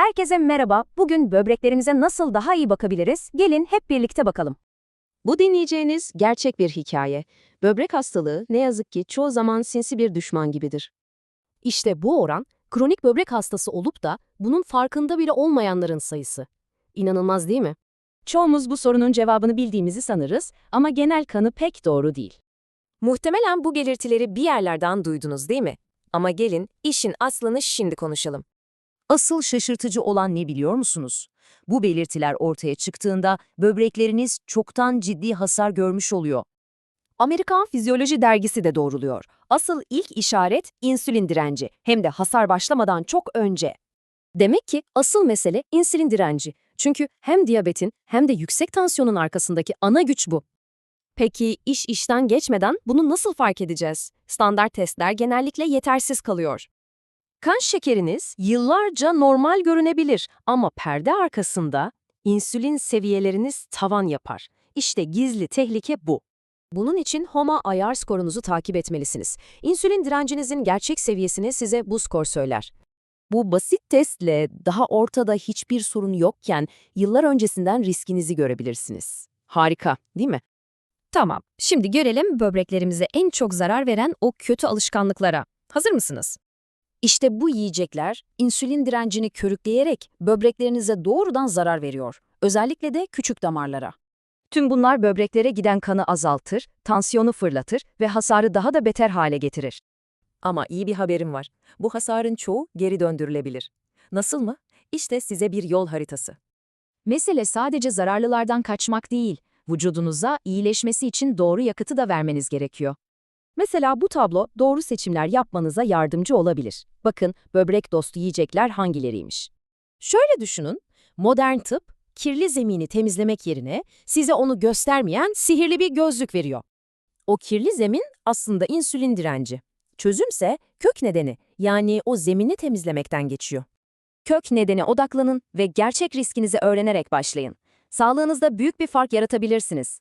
Herkese merhaba. Bugün böbreklerimize nasıl daha iyi bakabiliriz? Gelin hep birlikte bakalım. Bu dinleyeceğiniz gerçek bir hikaye. Böbrek hastalığı ne yazık ki çoğu zaman sinsi bir düşman gibidir. İşte bu oran, kronik böbrek hastası olup da bunun farkında bile olmayanların sayısı. İnanılmaz değil mi? Çoğumuz bu sorunun cevabını bildiğimizi sanırız ama genel kanı pek doğru değil. Muhtemelen bu belirtileri bir yerlerden duydunuz değil mi? Ama gelin işin aslını şimdi konuşalım. Asıl şaşırtıcı olan ne biliyor musunuz? Bu belirtiler ortaya çıktığında böbrekleriniz çoktan ciddi hasar görmüş oluyor. Amerikan Fizyoloji Dergisi de doğruluyor. Asıl ilk işaret insülin direnci, hem de hasar başlamadan çok önce. Demek ki asıl mesele insülin direnci. Çünkü hem diyabetin hem de yüksek tansiyonun arkasındaki ana güç bu. Peki iş işten geçmeden bunu nasıl fark edeceğiz? Standart testler genellikle yetersiz kalıyor. Kan şekeriniz yıllarca normal görünebilir ama perde arkasında insülin seviyeleriniz tavan yapar. İşte gizli tehlike bu. Bunun için HOMA ayar skorunuzu takip etmelisiniz. İnsülin direncinizin gerçek seviyesini size bu skor söyler. Bu basit testle daha ortada hiçbir sorun yokken yıllar öncesinden riskinizi görebilirsiniz. Harika, değil mi? Tamam, şimdi görelim böbreklerimize en çok zarar veren o kötü alışkanlıklara. Hazır mısınız? İşte bu yiyecekler insülin direncini körükleyerek böbreklerinize doğrudan zarar veriyor. Özellikle de küçük damarlara. Tüm bunlar böbreklere giden kanı azaltır, tansiyonu fırlatır ve hasarı daha da beter hale getirir. Ama iyi bir haberim var. Bu hasarın çoğu geri döndürülebilir. Nasıl mı? İşte size bir yol haritası. Mesele sadece zararlılardan kaçmak değil, vücudunuza iyileşmesi için doğru yakıtı da vermeniz gerekiyor. Mesela bu tablo doğru seçimler yapmanıza yardımcı olabilir. Bakın böbrek dostu yiyecekler hangileriymiş. Şöyle düşünün, modern tıp kirli zemini temizlemek yerine size onu göstermeyen sihirli bir gözlük veriyor. O kirli zemin aslında insülin direnci. Çözümse kök nedeni yani o zemini temizlemekten geçiyor. Kök nedene odaklanın ve gerçek riskinizi öğrenerek başlayın. Sağlığınızda büyük bir fark yaratabilirsiniz.